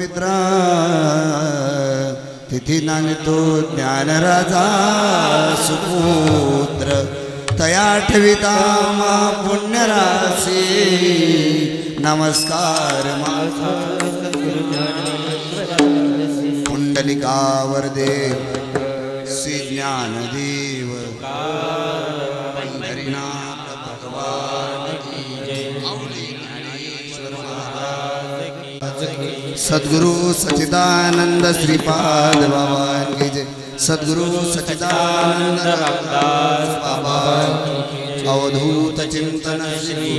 मित्रा तिथी ज्ञान राजा सुपुत्र. तया ठविता मा पुण्यराशी. नमस्कार माझा कुंडलिका वरदे श्री ज्ञानदेव. सद्गुरु सचिदानंद श्रीपाद बाबा की सद्गुरु सचिदानंद रामदास बाबा अवधूत चिंतन श्री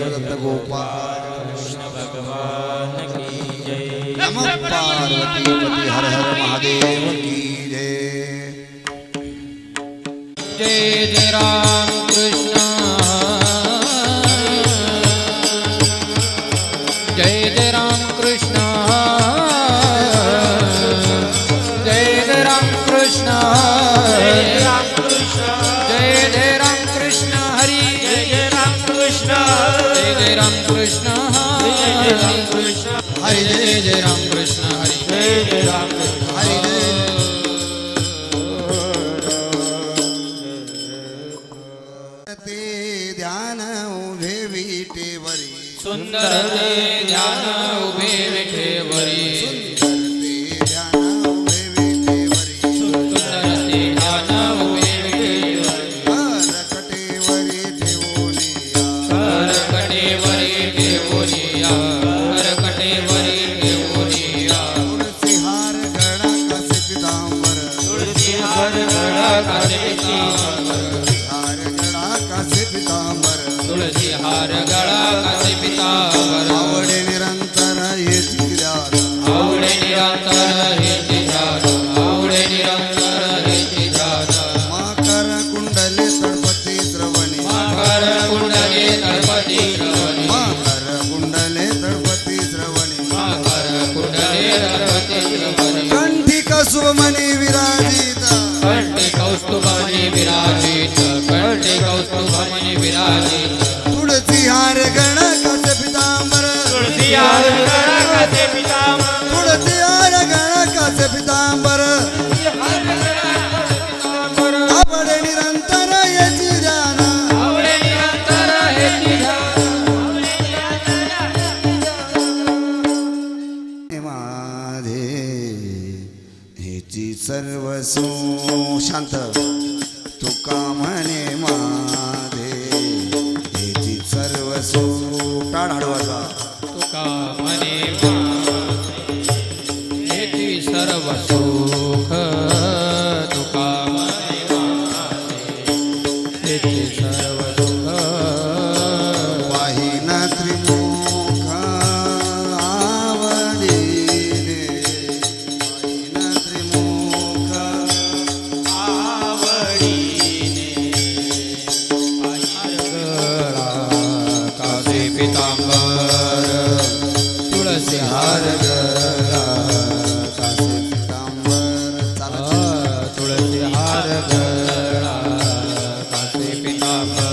दत्त गोपाल कृष्ण भगवान पार्वती हर हर महादेव की जय। जय जय राम। कृष्ण हरे राम कृष्ण हरे जय जय राम कृष्ण हरे जय जय राम कृष्ण ते ध्यान उभे विटेवरी सुंदर ते ध्यान उभे विठेवरी भर घडा कासेची हार गळा कासे पितांबर तुळशी हार गळा कासे पिता प्रतिहार गए સર્વ સુખ Rama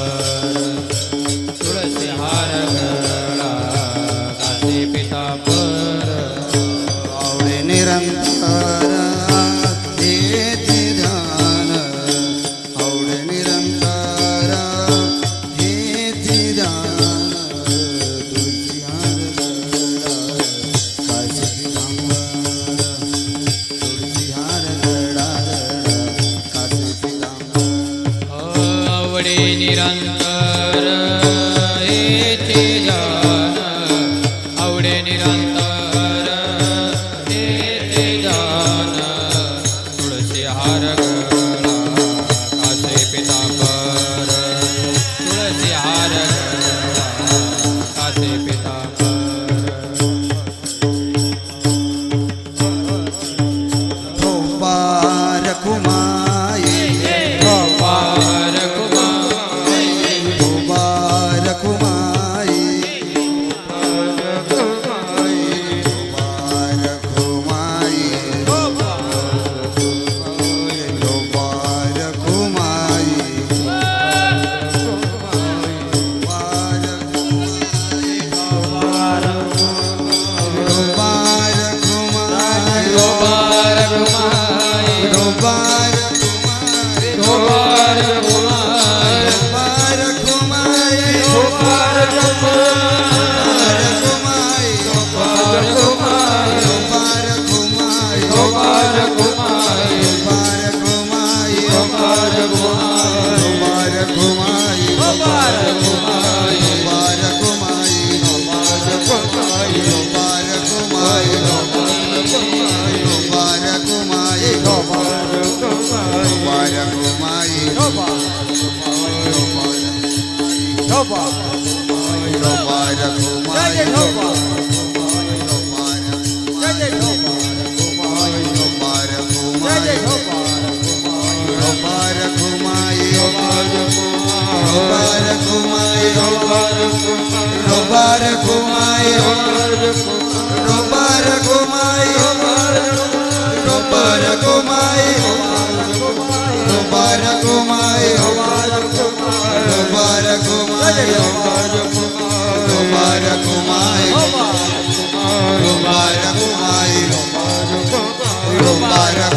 Mubarak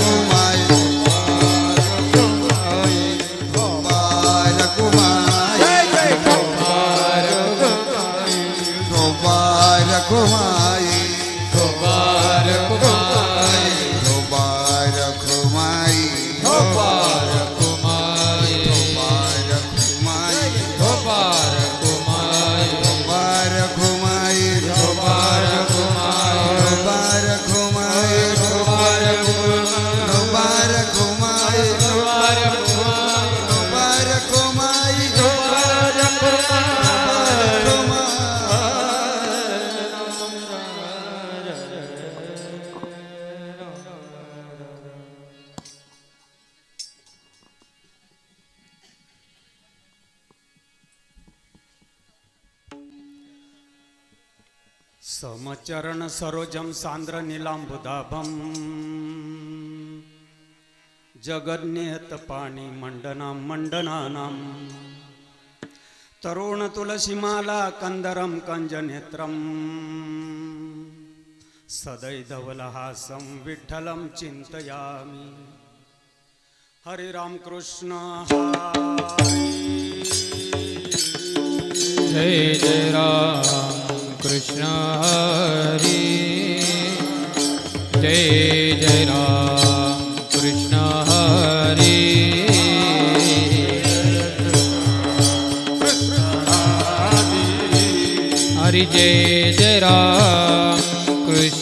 चरण सरोजम सांद्र नीलांबुदाभम जगन्यत पाणी मंडना मंडनानाम। तरुण तुलसीमाला कंदरम कंजनेत्रम। सदैधवलहासं विठ्ठलं चिन्तयामि। हरिराम कृष्ण जय जय राम। जय जय राम कृष्ण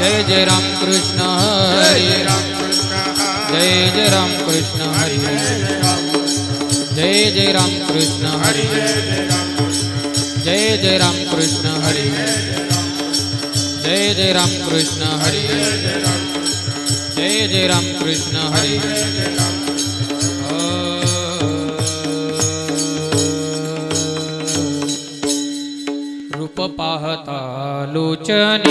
जय जय राम कृष्ण हरी जय जय राम कृष्ण हरी जय जय राम कृष्ण हरी जय जय राम कृष्ण हरी जय जय राम कृष्ण हरी जय जय राम। कृष्ण हरी रूप पाहता लोचनी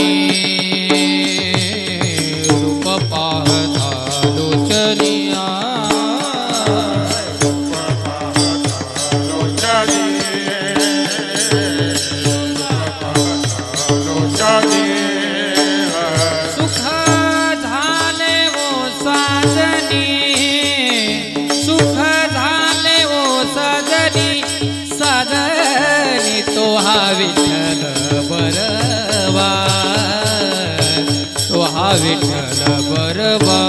विठ्ठल बरवा.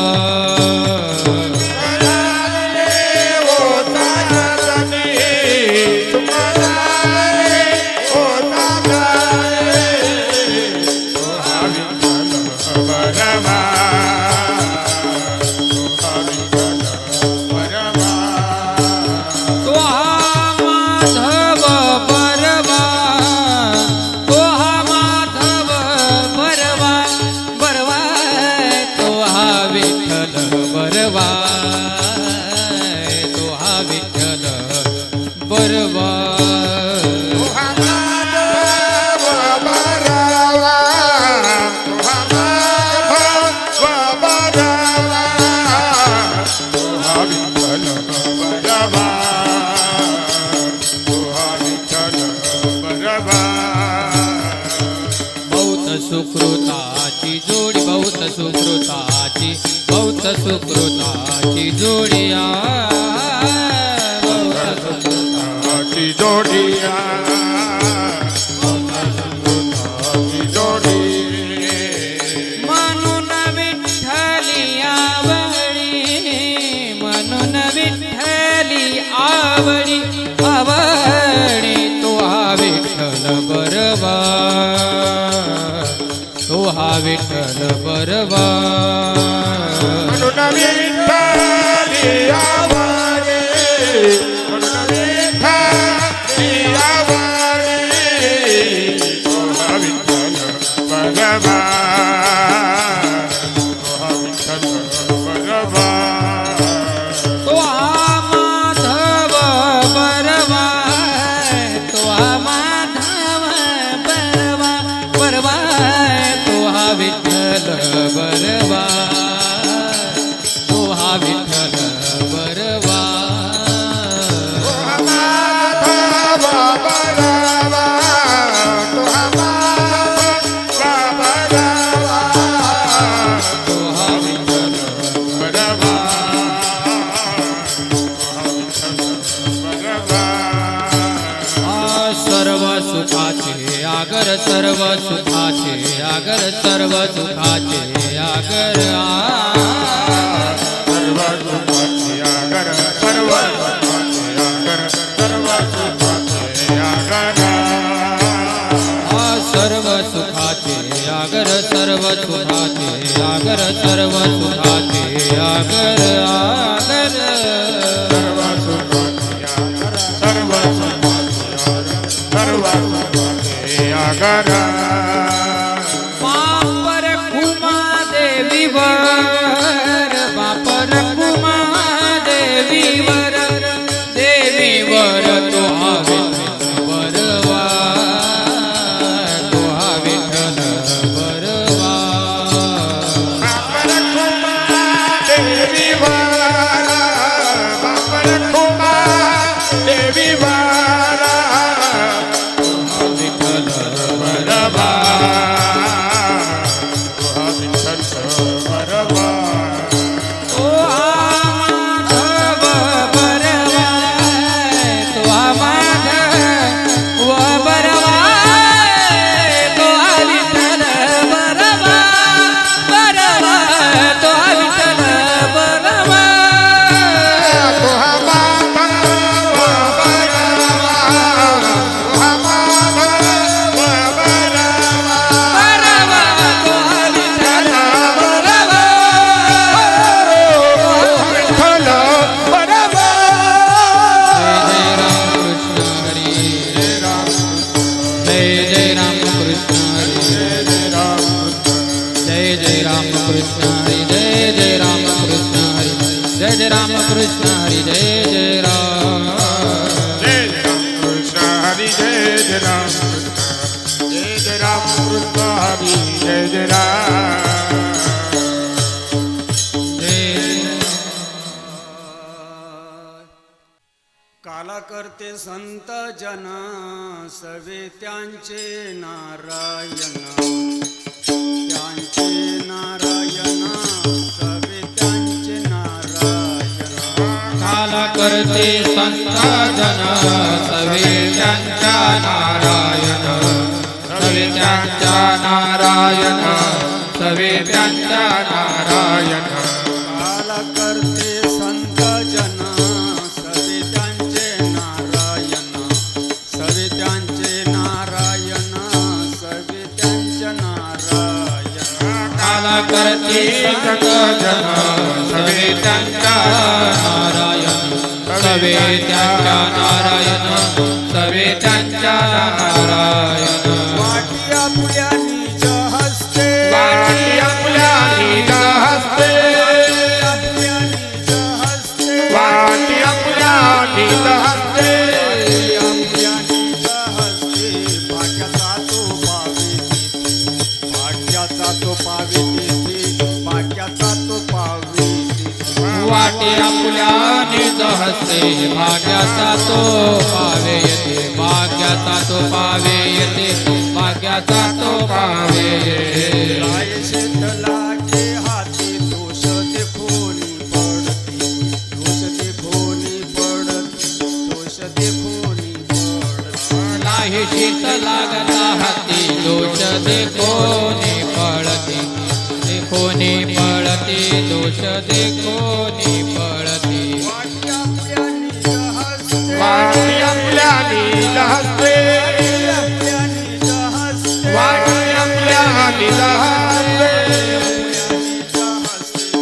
vai सुखाचे आगर सर्व सुखाचे आगर सर्व सुखाचे आगर सर्व सुखाचे आगर सर्व सर्व आगर सर्व सुखाचे आगर सर्व सुखाचे आगर आगर Deva. Deva. कृष्ण हरी जय जय राम कृष्ण हरी जय जय राम। कृष्ण हरी जय जय राम। जय राम। संत जना सवे त्यांचे नारायण। त्यांचे नारायणा सवितांचे नारायणा झाला करते संसाधन सवितांच्या Narayan सवितांच्या Narayan सवितांच्या Narayan. Savitancha Narayana Savitancha Narayana Savitancha Narayana दोष देखोने पळते. वाटी आपल्या निज हस्ते. वाणी आपल्या निज हस्ते.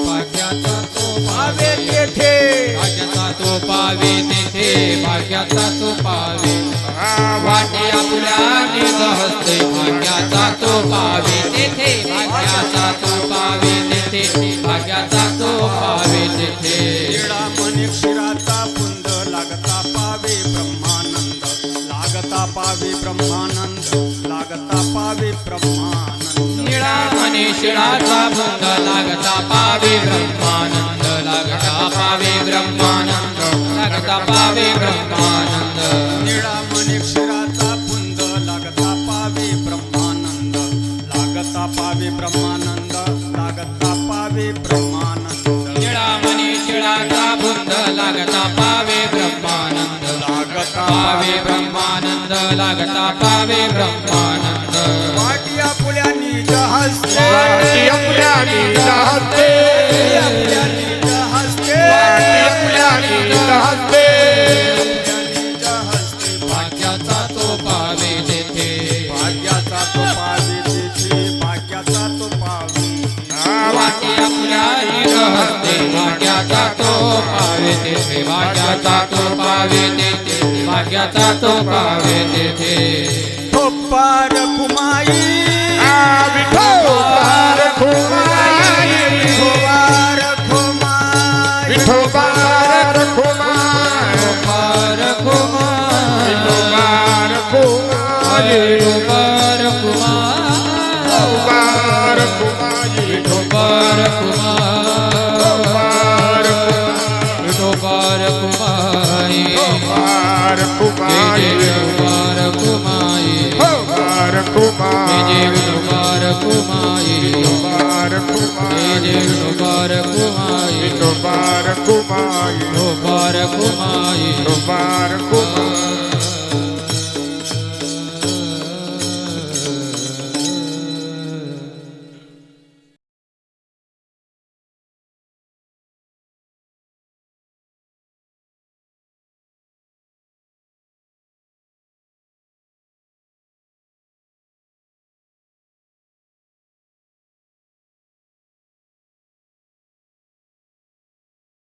भाग्याचा तो भावे तेथे. भाग्याचा तो पावे तेथे. भाग्याचा तो पावे वाटे आपल्या हस्ते. भाग्याचा तो पावे तेथे निळा मणी क्षीराचा पुंद लागता पावे ब्रह्मानंद. लागता पावे ब्रह्मानंद लागता पावे ब्रह्मानंद. निळा मनी शिळाचा भंग लागता पावे ब्रह्मानंद. लागता पावे ब्रह्मानंद लागता पावे ब्रह्मानंद. निळा पावे ब्रह्मानंद लागता पावे ब्रह्मानंद. वाटिया पुल्या निज हस्ते. वाटी आपल्या निज हस्ते. आपल्या निज हस्ते. तो पावे तेथे भाग्याचा तो पावे तेथे भाग्याचा तो पावे तेथे. थोपार कुमाई Mubarak Kumai Mubarak Kumai